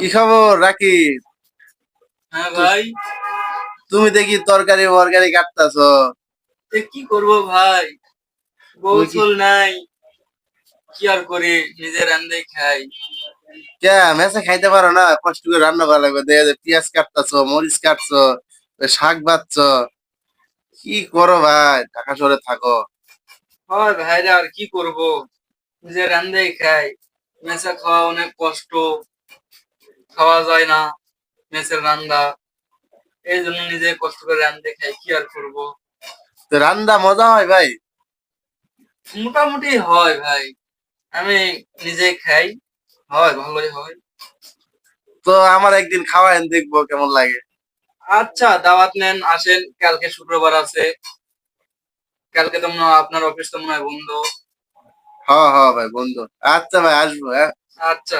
কি খবর রাকি হ্যাঁ ভাই। তুমি দেখি তরকারি বরকারি কাটতাছ। কি করব ভাই? বৌচল নাই। কি আর করে? নিজে রান্ধে খাই। কে মেসে খাইতে পারো না? কষ্ট করে রান্না করা লাগবে। দেখা যায় পেঁয়াজ কাটতাছ মরিচ কাটছ শাক বাচ্চ কি করো ভাই? ঢাকা শহরে থাকো। হয় ভাইরা আর কি করব? নিজে রান্ধে খাই। মেসে খাওয়া অনেক কষ্ট। খাওয়া যায় না মেসের রান্দা। এই জন্য নিজে কষ্ট করে রান্ধতে খাই কি আর করব? তো রান্না মজা হয় ভাই? মোটামুটি হয় ভাই। আমি নিজে খাই হয় ভালোই হয়। তো আমার একদিন খাওয়ায়েন দেখব কেমন লাগে। আচ্ছা দাওয়াত নেন আসেন কালকে শুক্রবার আছে। কালকে তো মনে হয় আপনার অফিস তো মনে হয় বন্ধ। হ হ ভাই বন্ধু। আচ্ছা ভাই আসব হ্যাঁ। আচ্ছা